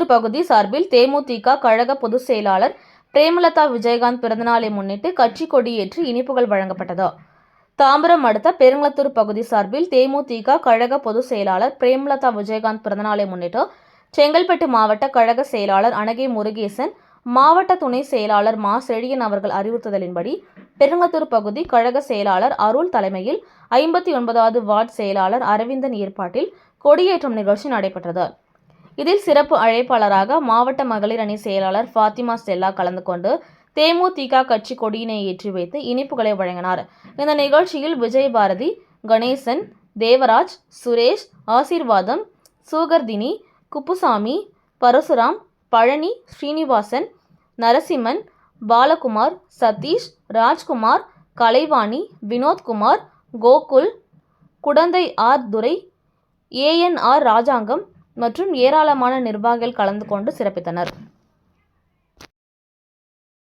பகுதி சார்பில் தேமுதிக கழக பொதுச் செயலாளர் பிரேமலதா விஜயகாந்த் பிறந்தநாளை முன்னிட்டு கட்சி கொடியேற்றி இனிப்புகள் வழங்கப்பட்டது. தாம்பரம் அடுத்த பெருங்களத்தூர் பகுதி சார்பில் தேமுதிக கழக பொதுச் செயலாளர் பிரேமலதா விஜயகாந்த் பிறந்தநாளை முன்னிட்டு செங்கல்பட்டு மாவட்ட கழக செயலாளர் அனகே முருகேசன் மாவட்ட துணை செயலாளர் மா. செழியன் அவர்கள் அறிவுறுத்துதலின்படி பெருங்களத்தூர் பகுதி கழக செயலாளர் அருள் தலைமையில் ஐம்பத்தி ஒன்பதாவது வார்டு செயலாளர் அரவிந்தன் ஏற்பாட்டில் கொடியேற்றம் நிகழ்ச்சி நடைபெற்றது. இதில் சிறப்பு அழைப்பாளராக மாவட்ட மகளிர் அணி செயலாளர் ஃபாத்திமா ஸ்டெல்லா கலந்து கொண்டு தேமுதிக கட்சி கொடியினை ஏற்றி வைத்து இனிப்புகளை வழங்கினார். இந்த நிகழ்ச்சியில் விஜயபாரதி கணேசன் தேவராஜ் சுரேஷ் ஆசீர்வாதம் சூகர்தினி குப்புசாமி பரசுராம் பழனி ஸ்ரீனிவாசன் நரசிம்மன் பாலகுமார் சதீஷ் ராஜ்குமார் கலைவாணி வினோத்குமார் கோகுல் குடந்தை ஆர் துரை ஏஎன்ஆர் ராஜாங்கம் மற்றும் ஏராளமான நிர்வாகிகள் கலந்து கொண்டு சிறப்பித்தனர்.